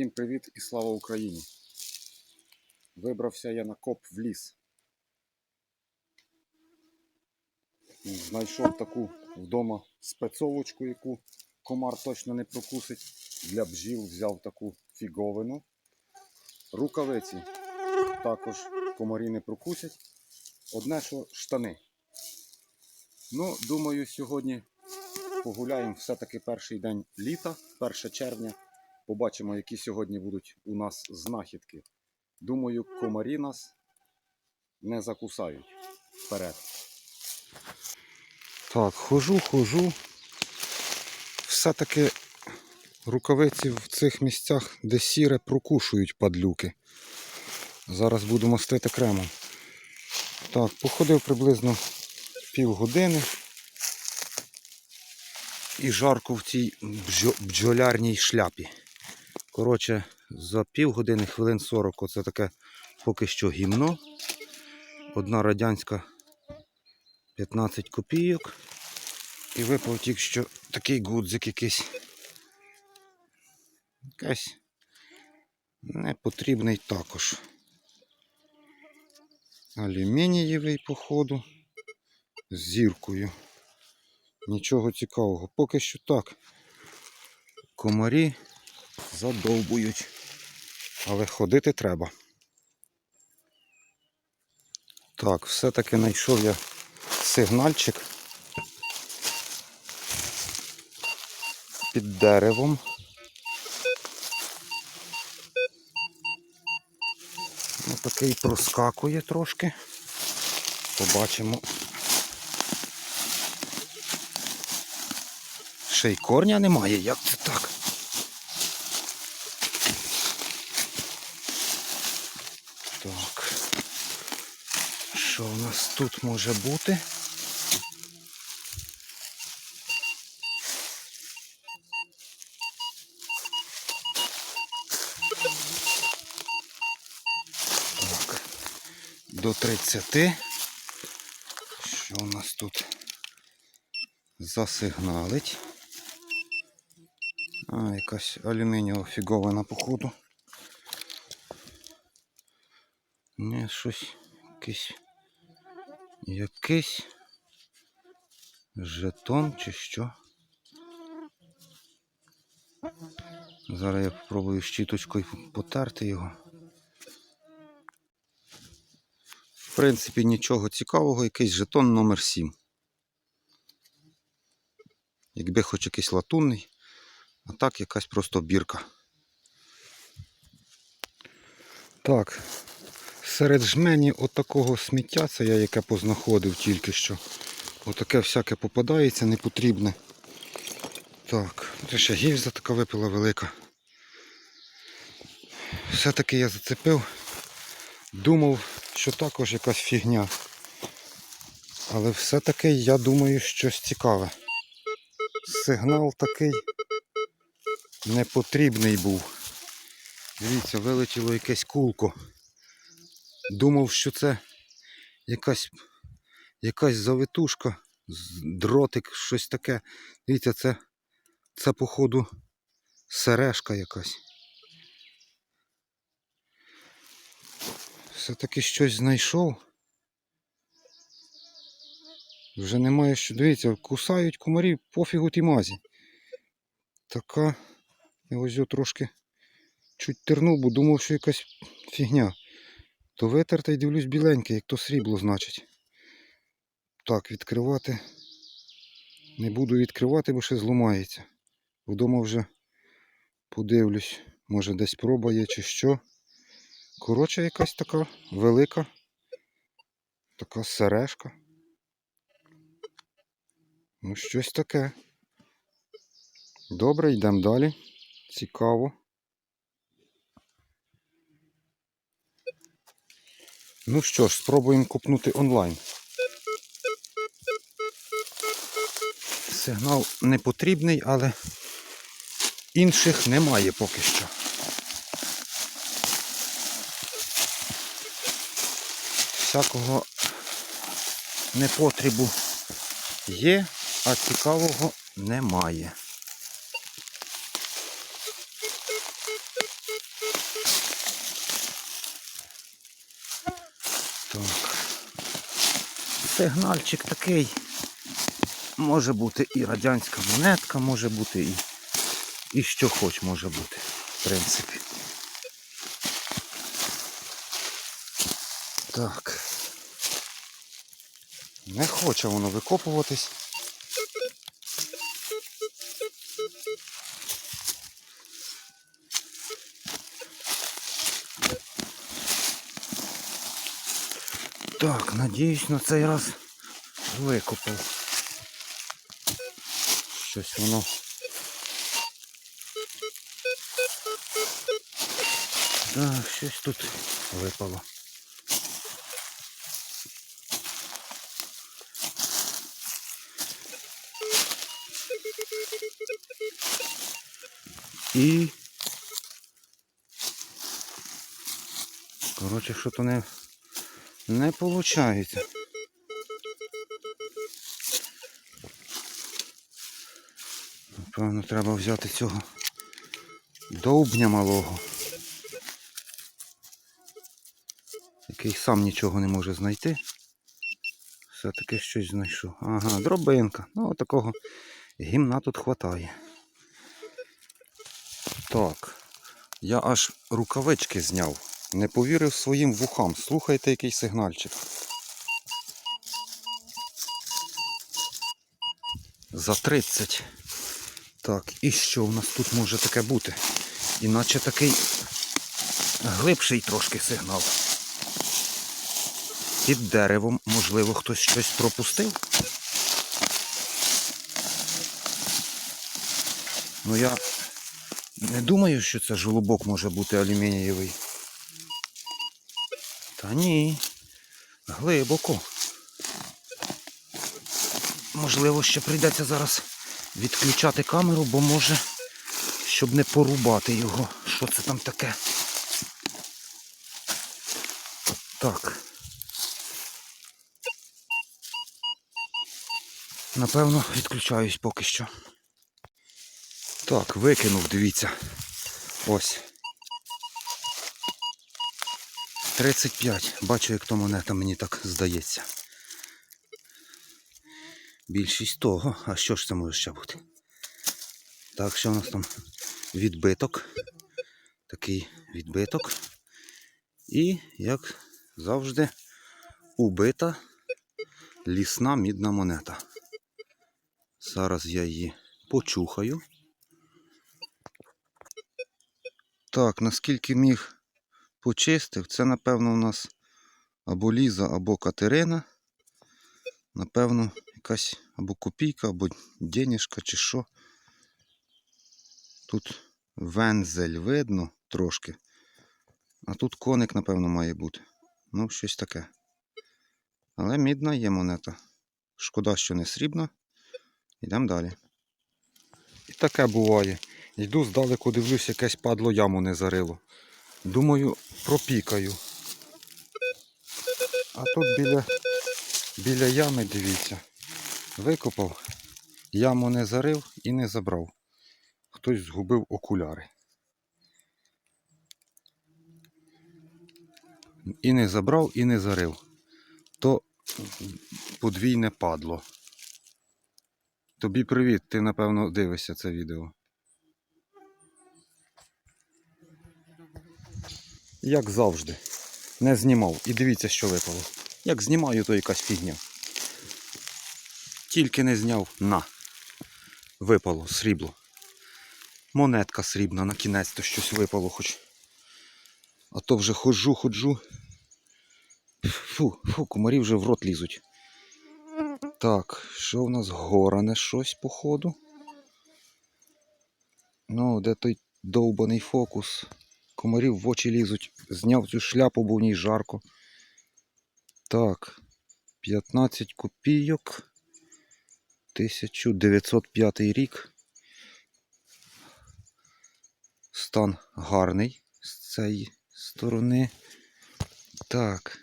Всім привіт і слава Україні! Вибрався я на коп в ліс. Знайшов таку вдома спецовочку, яку комар точно не прокусить. Для бджіл взяв таку фіговину. Рукавиці також комарі не прокусять. Одне, що штани. Ну, думаю, сьогодні погуляємо все-таки перший день літа, 1 червня. Побачимо, які сьогодні будуть у нас знахідки. Думаю, комарі нас не закусають вперед. Так, хожу, хожу. Все-таки рукавиці в цих місцях, де сіре, прокушують падлюки. Зараз буду мастити кремом. Так, походив приблизно півгодини. І жарко в цій бджо- бджолярній шляпі. Коротше, за півгодини, хвилин 40, оце таке поки що гімно. Одна радянська 15 копійок. І випав тільки що такий гудзик якийсь. Якась непотрібний також. Алюмінієвий, походу, з зіркою. Нічого цікавого. Поки що так. Комарі задовбують. Але ходити треба. Так, все-таки знайшов я сигнальчик під деревом. Ну, такий проскакує трошки. Побачимо. Ще й корня немає, як це так? Що у нас тут може бути? Так. До 30. Що у нас тут засигналить? А, якась алюмінієва фігована походу. Не, щось якийсь. Якийсь жетон чи що. Зараз я спробую щіточкою потерти його. В принципі, нічого цікавого, якийсь жетон номер 7. Якби хоч якийсь латунний, а так якась просто бірка. Так, серед жмені отакого сміття, це я яке познаходив тільки що. Отаке всяке попадається непотрібне. Так, це ще гільза така випила велика. Все-таки я зацепив. Думав, що також якась фігня. Але все-таки я думаю, щось цікаве. Сигнал такий непотрібний був. Дивіться, вилетіло якесь кулко. Думав, що це якась, якась завитушка, дротик, щось таке. Дивіться, це, це походу сережка якась. Все-таки щось знайшов. Вже немає що. Дивіться, кусають комарів пофігу ті мазі. Така. Я ось його трошки чуть тернув, бо думав, що якась фігня. То витерта й дивлюсь біленьке, як то срібло, значить. Так, відкривати. Не буду відкривати, бо ще зламається. Вдома вже подивлюсь, може десь проба є чи що. Коротше, якась така велика. Така сережка. Ну, щось таке. Добре, йдемо далі. Цікаво. Ну що ж, спробуємо купнути онлайн. Сигнал не потрібний, але інших немає поки що. Всякого непотребу є, а цікавого немає. Так. Сигнальчик такий. Може бути і радянська монетка, може бути і, і що хоч може бути, в принципі. Так. Не хоче воно викопуватись. Так, надіюсь, на цей раз викопав. Щось воно. Так, щось тут випало. І. Коротше, що то не, не виходить. Напевно, треба взяти цього довбня малого. Який сам нічого не може знайти. Все-таки щось знайшов. Ага, дробинка. Ну, такого гімна тут хватає. Так. Я аж рукавички зняв. Не повірив своїм вухам. Слухайте, який сигнальчик. За 30. Так, і що у нас тут може таке бути? Іначе такий глибший трошки сигнал. Під деревом, можливо, хтось щось пропустив. Ну я не думаю, що це жолобок може бути алюмінієвий. Та ні. Глибоко. Можливо, ще прийдеться зараз відключати камеру, бо може, щоб не порубати його. Що це там таке? Так. Напевно, відключаюсь поки що. Так, викинув, дивіться. Ось. 35. Бачу, як то монета, мені так здається. Більшість того. А що ж це може ще бути? Так, що у нас там? Відбиток. Такий відбиток. І, як завжди, убита лісна мідна монета. Зараз я її почухаю. Так, наскільки міг почистив, це, напевно, у нас або Ліза, або Катерина. Напевно, якась або копійка, або денежка, чи що. Тут вензель видно трошки. А тут коник, напевно, має бути. Ну, щось таке. Але мідна є монета. Шкода, що не срібна. Йдемо далі. І таке буває. Йду здалеку, дивлюсь, якесь падло яму не зарило. Думаю, пропікаю. А тут біля, біля ями, дивіться, викопав, яму не зарив і не забрав. Хтось згубив окуляри. І не забрав, і не зарив. То подвійне падло. Тобі привіт, ти напевно дивишся це відео. Як завжди. Не знімав. І дивіться, що випало. Як знімаю, то якась фігня. Тільки не зняв на. Випало срібло. Монетка срібна, на кінець то щось випало хоч. А то вже ходжу, ходжу. Фу, фу, комарі вже в рот лізуть. Так, що в нас горане щось, походу? Ну, де той довбаний фокус? Комарів в очі лізуть. Зняв цю шляпу, бо в ній жарко. Так. 15 копійок. 1905 рік. Стан гарний з цієї сторони. Так.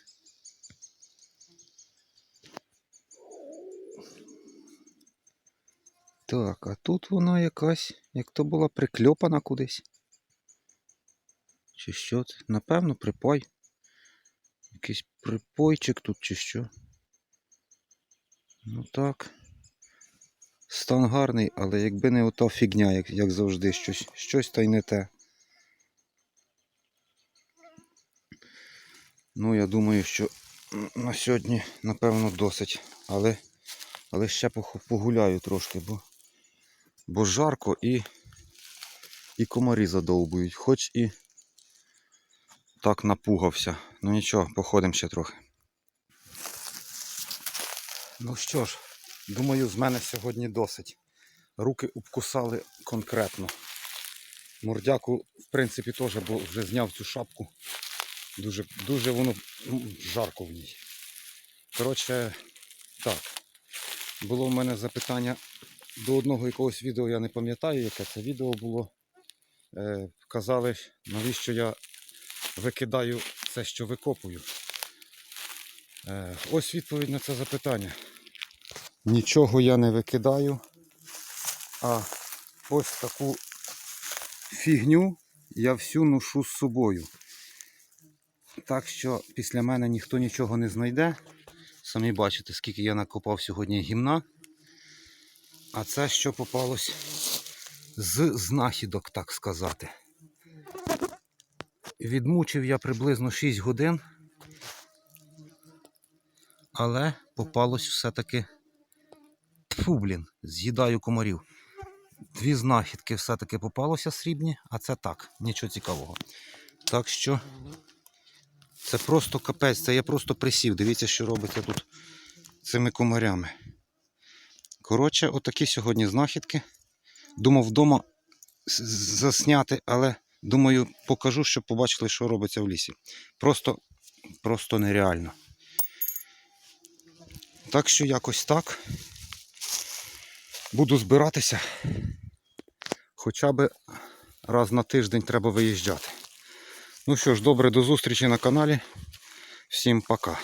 Так, а тут вона якась, як то була прикльопана кудись. Чи що це? Напевно, припой. Якийсь припойчик тут чи що. Ну так. Стан гарний, але якби не ота фігня, як, як завжди, щось, щось та й не те. Ну, я думаю, що на сьогодні, напевно, досить. Але, але ще погуляю трошки, бо, бо жарко і, і комарі задовбують. Хоч і так напугався. Ну нічого, походимо ще трохи. Ну що ж, думаю, з мене сьогодні досить. Руки обкусали конкретно. Мордяку, в принципі, теж, бо вже зняв цю шапку. Дуже, дуже воно жарко в ній. Коротше, так. Було в мене запитання до одного якогось відео, я не пам'ятаю, яке це відео було. Е, казали, навіщо я викидаю це, що викопую. Е, ось відповідь на це запитання. Нічого я не викидаю, а ось таку фігню я всю ношу з собою. Так що після мене ніхто нічого не знайде. Самі бачите, скільки я накопав сьогодні гімна. А це що попалось з знахідок, так сказати. Відмучив я приблизно 6 годин, але попалось все-таки. Фу, блін, з'їдаю комарів. Дві знахідки все-таки попалося срібні, а це так, нічого цікавого. Так що це просто капець, це я просто присів. Дивіться, що робиться тут цими комарями. Коротше, отакі сьогодні знахідки. Думав вдома засняти, але думаю, покажу, щоб побачили, що робиться в лісі. Просто, просто нереально. Так що якось так. Буду збиратися. Хоча б раз на тиждень треба виїжджати. Ну що ж, добре, до зустрічі на каналі. Всім пока.